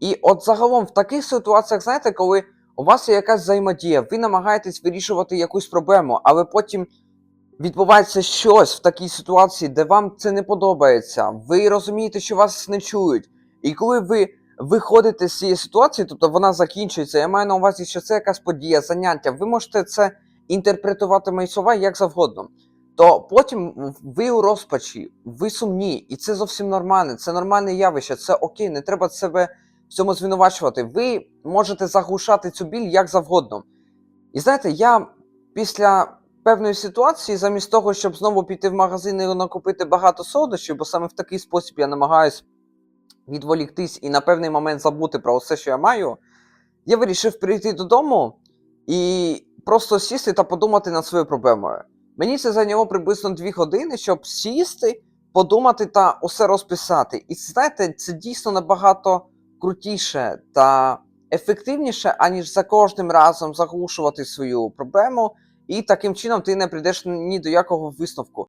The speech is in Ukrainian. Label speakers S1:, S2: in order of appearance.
S1: І от загалом в таких ситуаціях, знаєте, коли у вас є якась взаємодія, ви намагаєтесь вирішувати якусь проблему, але потім відбувається щось в такій ситуації, де вам це не подобається. Ви розумієте, що вас не чують. І коли ви виходите з цієї ситуації, тобто вона закінчується, я маю на увазі, що це якась подія, заняття, ви можете це інтерпретувати мої слова як завгодно. То потім ви у розпачі, ви сумні, і це зовсім нормально, це нормальне явище, це окей, не треба себе в цьому звинувачувати. Ви можете заглушати цю біль як завгодно. І знаєте, я після певної ситуації, замість того, щоб знову піти в магазин і накупити багато солодощів, бо саме в такий спосіб я намагаюсь відволіктись і на певний момент забути про все, що я маю, я вирішив прийти додому і просто сісти та подумати над своєю проблемою. Мені це зайняло приблизно 2 години, щоб сісти, подумати та усе розписати. І знаєте, це дійсно набагато крутіше та ефективніше, аніж за кожним разом заглушувати свою проблему, і таким чином ти не прийдеш ні до якого висновку.